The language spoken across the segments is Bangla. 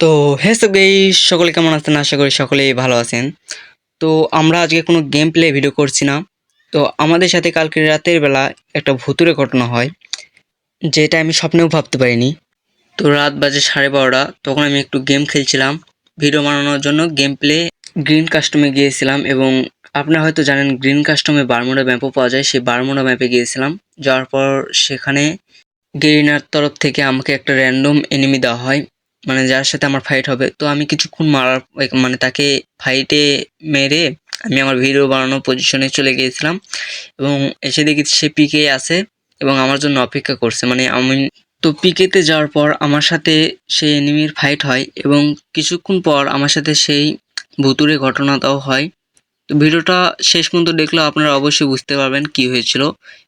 তো হে সবাই সকলে কেমন আছেন? আশা করি সকলেই ভালো আছেন। তো, আমরা আজকে কোনো গেম প্লে ভিডিও করছি না। তো, আমাদের সাথে কালকে রাতের বেলা একটা ভুতুরে ঘটনা হয়, যেটা আমি স্বপ্নেও ভাবতে পারিনি। তো, রাত বাজে সাড়ে বারোটা, তখন আমি একটু গেম খেলছিলাম। ভিডিও বানানোর জন্য গেম প্লে গ্রিন কাস্টমে গিয়েছিলাম এবং আপনারা হয়তো জানেন গ্রিন কাস্টমে বারমুডা ম্যাপও পাওয়া যায়, সেই বারমুডা ম্যাপে গিয়েছিলাম। যাওয়ার পর সেখানে গেরিনার তরফ থেকে আমাকে একটা র্যান্ডম এনিমি দেওয়া হয়। মানে যার সাথে আমার ফাইট হবে। তো আমি কিছুক্ষণ মারার মানে তাকে ফাইটে মেরে আমি আমার ভিডিও বানানোর পজিশনে চলে গিয়েছিলাম এবং এসে দেখি সে পিকে আছে এবং আমার জন্য অপেক্ষা করছে। মানে আমি তো পিকেতে যাওয়ার পর আমার সাথে সেই এনিমির ফাইট হয় এবং কিছুক্ষণ পর আমার সাথে সেই ভুতুরে ঘটনাটাও হয়। তো ভিডিওটা শেষ পর্যন্ত দেখলেও আপনারা অবশ্যই বুঝতে পারবেন কি হয়েছিল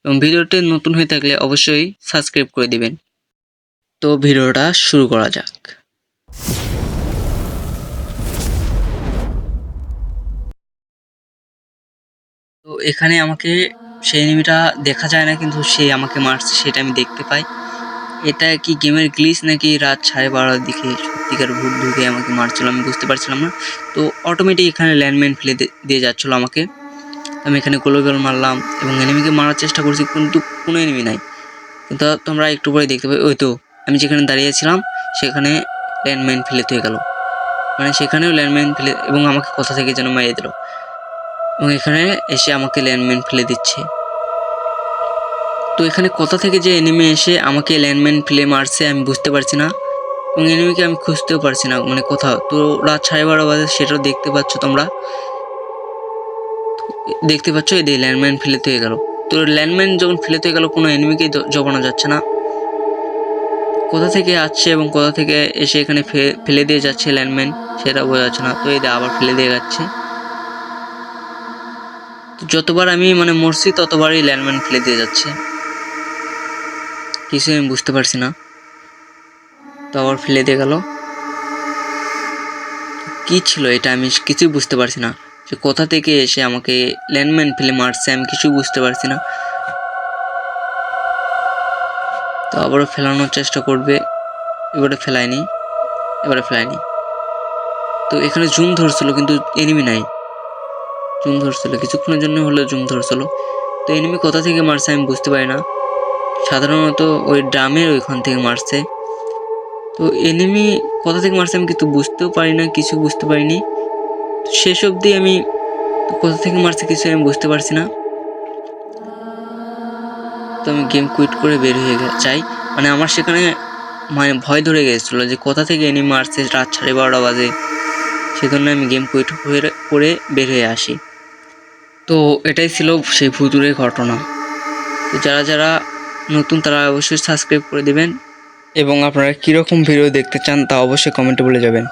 এবং ভিডিওটি নতুন হয়ে থাকলে অবশ্যই সাবস্ক্রাইব করে দিবেন। তো ভিডিওটা শুরু করা যাক। এখানে আমাকে সেই এনিমিটা দেখা যায় না, কিন্তু সে আমাকে মারছে, সেটা আমি দেখতে পাই। এটা কি গেমের গ্লিচ নাকি রাত সাড়ে বারোটার দিকে সত্যিকার ভূত ঢুকে আমাকে মারছিল, আমি বুঝতে পারছিলাম না। তো অটোমেটিক এখানে ল্যান্ডমাইন ফেলে দিয়ে যাচ্ছিল আমাকে। আমি এখানে গোলগোল মারলাম এবং এনিমিকে মারার চেষ্টা করছি, কিন্তু কোনো এনিমি নাই। কিন্তু তোমরা একটু পরে দেখতে পাই ওই তো, আমি যেখানে দাঁড়িয়েছিলাম সেখানে ল্যান্ডমাইন ফেলে হয়ে গেল। মানে সেখানেও ল্যান্ডমাইন ফেলে এবং আমাকে কোথা থেকে যেন মারিয়ে দিল। এবং এখানে এসে আমাকে ল্যান্ডমাইন ফেলে দিচ্ছে। তো এখানে কোথা থেকে যে এনিমি এসে আমাকে ল্যান্ডমাইন ফেলে মারছে আমি বুঝতে পারছি না এবং এনিমিকে আমি খুঁজতেও পারছি না মানে কোথাও। তো রাত সাড়ে বারো বাজে সেটাও দেখতে পাচ্ছ তোমরা। দেখতে পাচ্ছ এই যে ল্যান্ডমাইন ফেলে হয়ে গেল। তো ল্যান্ডমাইন যখন ফেলে হয়ে গেল, কোনো এনিমিকে জমানো যাচ্ছে না। কোথা থেকে আসছে এবং কোথা থেকে এসে এখানে ফেলে দিয়ে যাচ্ছে ল্যান্ডমাইন সেটা বোঝা যাচ্ছে না। তো এই আবার ফেলে দিয়ে যাচ্ছে। যতবার আমি মানে মরছি, ততবারই ল্যান্ডমাইন ফেলে দিয়ে যাচ্ছে। কিছু আমি বুঝতে পারছি না। তো আবার ফেলে দিয়ে গেল। কি ছিল এটা আমি কিছুই বুঝতে পারছি না। যে কোথা থেকে এসে আমাকে ল্যান্ডম্যান ফেলে মারছে আমি কিছু বুঝতে পারছি না। তো আবারও ফেলানোর চেষ্টা করবে। এবারে ফেলায়নি। এবারে ফেলায়নি। তো এখানে জুম ধরছিল কিন্তু এনিমি নাই। জুম ধরছিল। কিছুক্ষণের জন্য হলেও জুম ধরছিল। তো এনিমি কোথা থেকে মারছে আমি বুঝতে পারি না। সাধারণত ওই ড্রামের ওইখান থেকে মারছে। তো এনিমি কোথা থেকে মারছে আমি কিন্তু বুঝতেও পারি না, কিছু বুঝতে পারিনি। শেষ অবধি আমি কোথা থেকে মারছে কিছু আমি বুঝতে পারছি না। তো আমি গেম কুইট করে বের হয়ে যাই। মানে আমার সেখানে মানে ভয় ধরে গেছিল যে কোথা থেকে এনিমি মারছে, রাত সাড়ে বারোটা বাজে। সেজন্য আমি গেম কুইট করে বের হয়ে আসি। তো এটাই ছিল সেই ভুতুরের ঘটনা। তো যারা যারা নতুন তারা অবশ্যই সাবস্ক্রাইব করে দেবেন। এবং আপনারা কীরকম ভিডিও দেখতে চান তা অবশ্যই কমেন্টে বলে যাবেন।